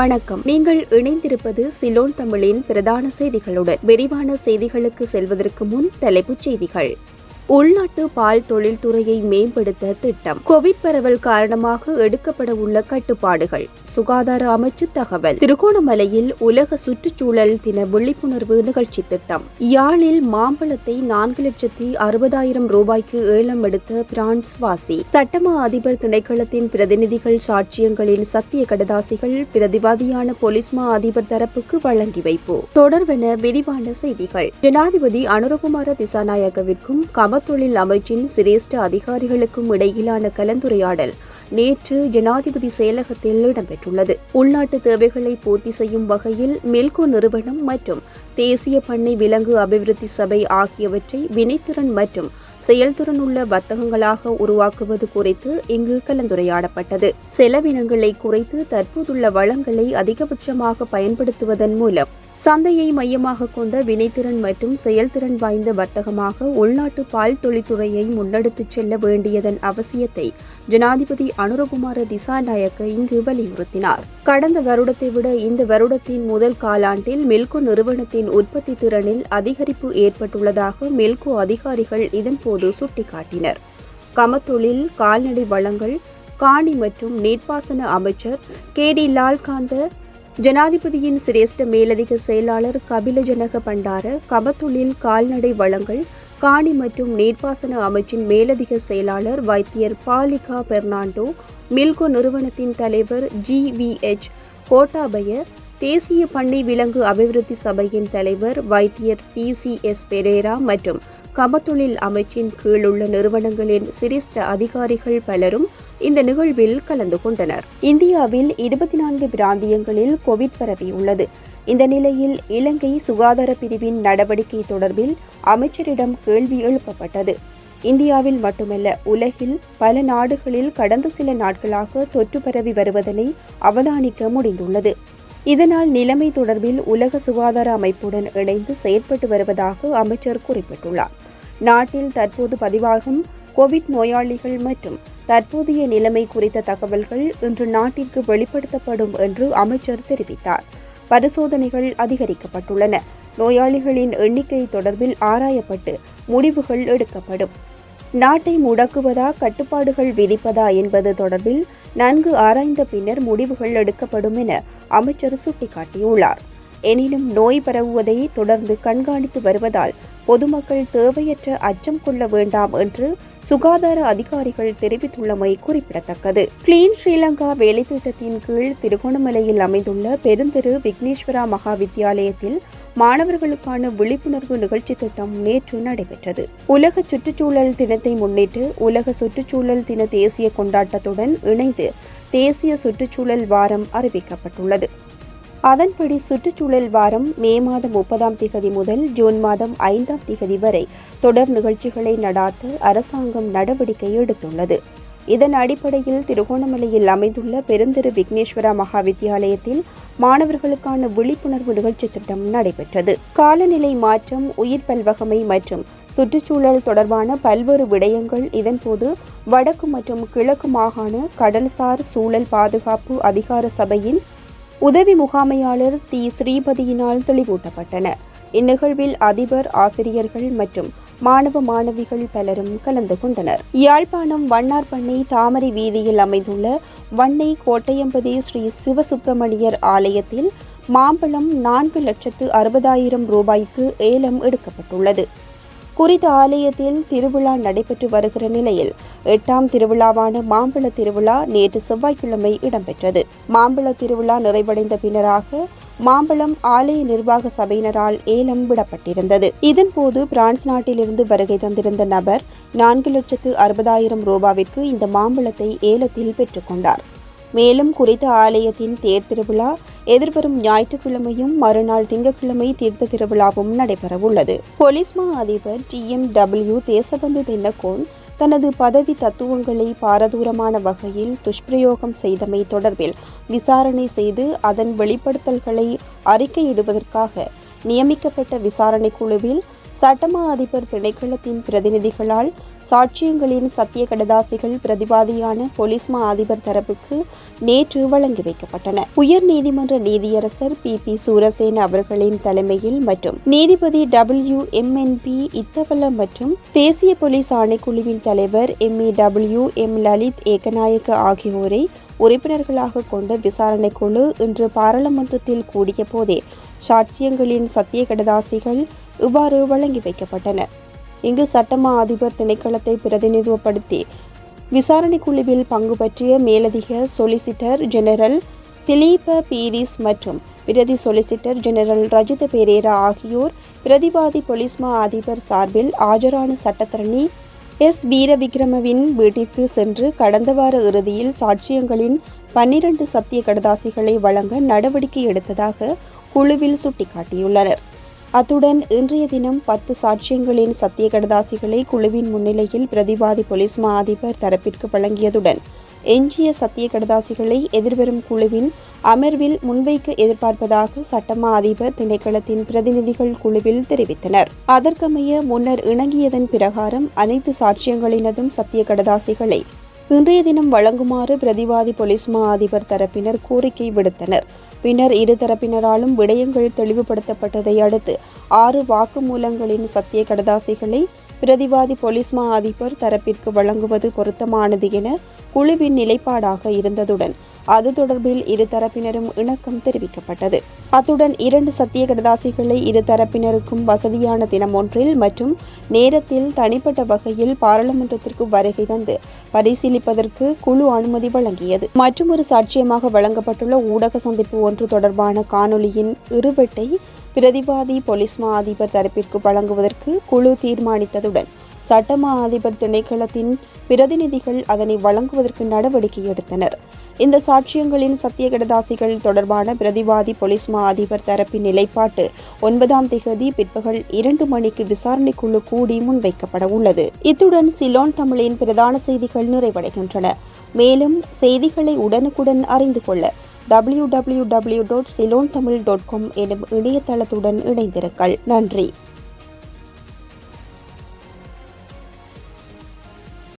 வணக்கம். நீங்கள் இணைந்திருப்பது சிலோன் தமிழின் பிரதான செய்திகளுடன். விரிவான செய்திகளுக்கு செல்வதற்கு முன் தலைப்புச் செய்திகள். உள்நாட்டு பால் தொழில்துறையை மேம்படுத்த திட்டம். கோவிட் பரவல் காரணமாக எடுக்கப்பட உள்ள கட்டுப்பாடுகள். சுகாதார அமைச்சு தகவல். திருகோணமலையில் உலக சுற்றுச்சூழல் தின விழிப்புணர்வு நிகழ்ச்சி திட்டம். யாழில் மாம்பழத்தை நான்கு லட்சத்தி அறுபதாயிரம் ரூபாய்க்கு ஏலம் எடுத்த பிரான்ஸ் வாசி. சட்டமா அதிபர் திணைக்களத்தின் பிரதிநிதிகள் சாட்சியங்களின் சத்திய கடதாசிகள் பிரதிவாதியான பொலிஸ்மா அதிபர் தரப்புக்கு வழங்கி வைப்பு. தொடர்வென விரிவான செய்திகள். ஜனாதிபதி அனுரகுமார திசாநாயகவிற்கும் தொழில் அமைச்சின் சிரேஷ்ட அதிகாரிகளுக்கும் இடையிலான கலந்துரையாடல் நேற்று ஜனாதிபதி செயலகத்தில் இடம்பெற்றுள்ளது. உள்நாட்டு தேவைகளை பூர்த்தி செய்யும் வகையில் மில்கோ நிறுவனம் மற்றும் தேசிய பண்ணை விலங்கு அபிவிருத்தி சபை ஆகியவற்றை வினைத்திறன் மற்றும் செயல்திறன் உள்ள வர்த்தகங்களாக உருவாக்குவது குறித்து இங்கு கலந்துரையாடப்பட்டது. செலவினங்களை குறைத்து தற்போதுள்ள வளங்களை அதிகபட்சமாக பயன்படுத்துவதன் மூலம் சந்தையை மையமாக கொண்ட வினைத்திறன் மற்றும் செயல்திறன் வாய்ந்த வர்த்தகமாக உள்நாட்டு பால் தொழில்துறையை முன்னெடுத்துச் செல்ல வேண்டியதன் அவசியத்தை ஜனாதிபதி அனுரகுமார திசாநாயக்க இங்கு வலியுறுத்தினார். கடந்த வருடத்தை விட இந்த வருடத்தின் முதல் காலாண்டில் மில்கோ நிறுவனத்தின் உற்பத்தி திறனில் அதிகரிப்பு ஏற்பட்டுள்ளதாக மில்கோ அதிகாரிகள் இதன்போது சுட்டிக்காட்டினர். கமத்தொழில் கால்நடை வளங்கள் காணி மற்றும் நீர்ப்பாசன அமைச்சர் கே டி லால்காந்த ஜனாதிபதியின் சிரேஷ்ட மேலதிக செயலாளர் கபில ஜனக பண்டார கபத்துளில் கால்நடை வளங்கள் காணி மற்றும் நீர்ப்பாசன அமைச்சின் மேலதிக செயலாளர் வைத்தியர் பாலிகா பெர்னாண்டோ மில்கோ நிறுவனத்தின் தலைவர் ஜி வி எச் கோட்டாபய தேசிய பண்ணை விலங்கு அபிவிருத்தி சபையின் தலைவர் வைத்தியர் பி சி எஸ் பெரேரா மற்றும் கமத்தொழில் அமைச்சின் கீழுள்ள நிறுவனங்களின் சிரேஷ்ட அதிகாரிகள் பலரும் இந்த நிகழ்வில் கலந்து கொண்டனர். இந்தியாவில் இருபத்தி நான்கு பிராந்தியங்களில் கோவிட் பரவியுள்ளது இந்த நிலையில் இலங்கை சுகாதார பிரிவின் நடவடிக்கை தொடர்பில் அமைச்சரிடம் கேள்வி எழுப்பப்பட்டது. இந்தியாவில் மட்டுமல்ல உலகில் பல நாடுகளில் கடந்த சில நாட்களாக தொற்று பரவி வருவதனை அவதானிக்க முடிந்துள்ளது. இதனால் நிலைமை தொடர்பில் உலக சுகாதார அமைப்புடன் இணைந்து செயற்பட்டு வருவதாக அமைச்சர் குறிப்பிட்டுள்ளார். நாட்டில் தற்போது பதிவாகும் கோவிட் நோயாளிகள் மற்றும் தற்போதைய நிலைமை குறித்த தகவல்கள் இன்று நாட்டிற்கு வெளிப்படுத்தப்படும் என்று அமைச்சர் தெரிவித்தார். பரிசோதனைகள் அதிகரிக்கப்பட்டுள்ளன. நோயாளிகளின் எண்ணிக்கை தொடர்பில் ஆராயப்பட்டு முடிவுகள் எடுக்கப்படும். நாட்டை முடக்குவதா கட்டுப்பாடுகள் விதிப்பதா என்பது தொடர்பில் நன்கு ஆராய்ந்த பின்னர் முடிவுகள் எடுக்கப்படும் என அமைச்சர் சுட்டிக்காட்டியுள்ளார். எனினும் நோய் பரவுவதை தொடர்ந்து கண்காணித்து வருவதால் பொதுமக்கள் தேவையற்ற அச்சம் கொள்ள வேண்டாம் என்று சுகாதார அதிகாரிகள் தெரிவித்துள்ளமை குறிப்பிடத்தக்கது. கிளீன் ஸ்ரீலங்கா வேலைத்திட்டத்தின் கீழ் திருகோணமலையில் அமைந்துள்ள பெருந்தெரு விக்னேஸ்வரா மகா வித்தியாலயத்தில் மாணவர்களுக்கான விழிப்புணர்வு நிகழ்ச்சி திட்டம் நேற்று நடைபெற்றது. உலக சுற்றுச்சூழல் தினத்தை முன்னிட்டு உலக சுற்றுச்சூழல் தின தேசிய கொண்டாட்டத்துடன் இணைந்து தேசிய சுற்றுச்சூழல் வாரம் அறிவிக்கப்பட்டுள்ளது. அதன்படி சுற்றுச்சூழல் வாரம் மே மாதம் முப்பதாம் திகதி முதல் ஜூன் மாதம் ஐந்தாம் திகதி வரை தொடர் நிகழ்ச்சிகளை நடாத்த அரசாங்கம் நடவடிக்கை எடுத்துள்ளது. இதன் அடிப்படையில் திருகோணமலையில் அமைந்துள்ள பெருந்திரு விக்னேஸ்வரா மகா வித்தியாலயத்தில் மாணவர்களுக்கான விழிப்புணர்வு நிகழ்ச்சி திட்டம் நடைபெற்றது. காலநிலை மாற்றம் உயிர் பல்வகமை மற்றும் சுற்றுச்சூழல் தொடர்பான பல்வேறு விடயங்கள் இதன்போது வடக்கு மற்றும் கிழக்கு மாகாண கடல்சார் சூழல் பாதுகாப்பு அதிகார சபையின் உதவி முகாமையாளர் தி. ஸ்ரீபதியினால் தெளிவூட்டப்பட்டன. இந்நிகழ்வில் அதிபர் ஆசிரியர்கள் மற்றும் மாணவ மாணவிகள் பலரும் கலந்து கொண்டனர். யாழ்ப்பாணம் வண்ணார்பண்ணை தாமரை வீதியில் அமைந்துள்ள வண்ணை கோட்டையம்பதி ஸ்ரீ சிவசுப்பிரமணியர் ஆலயத்தில் மாம்பழம் நான்கு லட்சத்து அறுபதாயிரம் ரூபாய்க்கு ஏலம் எடுக்கப்பட்டுள்ளது. குறித்த ஆலயத்தில் திருவிழா நடைபெற்று வருகிற நிலையில் எட்டாம் திருவிழாவான மாம்பழ திருவிழா நேற்று செவ்வாய்க்கிழமை இடம்பெற்றது. மாம்பழ திருவிழா நிறைவடைந்த பின்னராக மாம்பழம் ஆலய நிர்வாக சபையினரால் ஏலம் விடப்பட்டிருந்தது. இதன்போது பிரான்ஸ் நாட்டிலிருந்து வருகை தந்திருந்த நபர் நான்கு லட்சத்து அறுபதாயிரம் ரூபாவிற்கு இந்த மாம்பழத்தை ஏலத்தில் பெற்றுக்கொண்டார் மேலும் குறித்த ஆலயத்தின் தேர் திருவிழா எதிர்வரும் ஞாயிற்றுக்கிழமையும் மறுநாள் திங்கட்கிழமை தீர்த்த திருவிழாவும் நடைபெறவுள்ளது. பொலிஸ்மா அதிபர் D. M. W. Deshabandu Tennakoon தனது பதவி தத்துவங்களை பாரதூரமான வகையில் துஷ்பிரயோகம் செய்தமை தொடர்பில் விசாரணை செய்து அதன் வெளிப்படுத்தல்களை அறிக்கையிடுவதற்காக நியமிக்கப்பட்ட விசாரணை குழுவில் சட்டமா அதிபர் திணைக்களத்தின் பிரதிநிதிகளால் சாட்சியங்களின் சத்திய கடதாசிகள் பிரதிவாதியான பொலிஸ்மா மா அதிபர் தரப்புக்கு நேற்று வழங்கி வைக்கப்பட்டன. உயர் நீதிமன்ற நீதியரசர் பி. பி. சூரசேன அவர்களின் தலைமையில் மற்றும் நீதிபதி W. M. N. P. Iddawala மற்றும் தேசிய போலீஸ் ஆணைக்குழுவின் தலைவர் M. E W. M. Lalith Ekanayake ஆகியோரை உறுப்பினர்களாக கொண்ட விசாரணை குழு இன்று பாராளுமன்றத்தில் கூடிய போதே சாட்சியங்களின் சத்திய கடதாசிகள் இவ்வாறு வழங்கி வைக்கப்பட்டன. இங்கு சட்டமா அதிபர் திணைக்களத்தை பிரதிநிதித்துவப்படுத்தி விசாரணை குழுவில் பங்கு பற்றிய மேலதிக சொலிசிட்டர் ஜெனரல் திலீப பீரிஸ் மற்றும் பிரதி சொலிசிட்டர் ஜெனரல் ரஜித பெரேரா ஆகியோர் பிரதிவாதி பொலிஸ்மா அதிபர் சார்பில் ஆஜரான சட்டத்தரணி எஸ் வீரவிக்ரமவின் வீட்டிற்கு சென்று கடந்த வார இறுதியில் சாட்சியங்களின் பன்னிரண்டு சத்திய கடதாசிகளை வழங்க நடவடிக்கை எடுத்ததாக குழுவில் சுட்டிக்காட்டியுள்ளனர். அத்துடன் இன்றைய தினம் பத்து சாட்சியங்களின் சத்திய கடதாசிகளை குழுவின் முன்னிலையில் பிரதிவாதி போலீஸ் மா அதிபர் தரப்பிற்கு வழங்கியதுடன் எஞ்சிய சத்திய கடதாசிகளை எதிர்வரும் குழுவின் அமர்வில் முன்வைக்க எதிர்பார்ப்பதாக சட்டமா அதிபர் திணைக்களத்தின் பிரதிநிதிகள் குழுவில் தெரிவித்தனர். அதற்கமைய முன்னர் இணங்கியதன் பிரகாரம் அனைத்து சாட்சியங்களினதும் சத்திய கடதாசிகளை இன்றைய தினம் வழங்குமாறு பிரதிவாதி போலீஸ் மா அதிபர் தரப்பினர் கோரிக்கை விடுத்தனர். பின்னர் இரு தரப்பினராலும் விடயங்கள் தெளிவுபடுத்தப்பட்டதை அடுத்து ஆறு வாக்குமூலங்களின் சத்திய கடதாசிகளை பிரதிவாதி பொலிஸ்மா அதிபர் தரப்பிற்கு வழங்குவது பொருத்தமானது என குழுவின் நிலைப்பாடாக இருந்ததுடன் அது தொடர்பில் இரு தரப்பினரும் இணக்கம் தெரிவிக்கப்பட்டது. அத்துடன் இரண்டு சத்திய கடதாசிகளை இரு தரப்பினருக்கும் வசதியான தினம் ஒன்றில் மற்றும் நேரத்தில் தனிப்பட்ட வகையில் பாராளுமன்றத்திற்கு வருகை தந்து பரிசீலிப்பதற்கு குழு அனுமதி வழங்கியது. மற்றொரு சாட்சியமாக வழங்கப்பட்டுள்ள ஊடக சந்திப்பு ஒன்று தொடர்பான காணொலியின் இருவெட்டை பிரதிவாதி போலீஸ் மா அதிபர் தரப்பிற்கு வழங்குவதற்கு குழு தீர்மானித்ததுடன் சட்டமா அதிபர் திணைக்களத்தின் பிரதிநிதிகள் அதனை வழங்குவதற்கு நடவடிக்கை எடுத்தனர். இந்த சாட்சியங்களின் சத்திய கடதாசிகள் தொடர்பான பிரதிவாதி போலீஸ் மா அதிபர் தரப்பின் நிலைப்பாட்டு ஒன்பதாம் திகதி பிற்பகல் இரண்டு மணிக்கு விசாரணைக்குழு கூடி முன்வைக்கப்பட உள்ளது. இத்துடன் சிலோன் தமிழின் பிரதான செய்திகள் நிறைவடைகின்றன. மேலும் செய்திகளை உடனுக்குடன் அறிந்து கொள்ள W W W dot Ceylon Tamil dot com எனும் இணையதளத்துடன் இணைந்திருங்கள். நன்றி.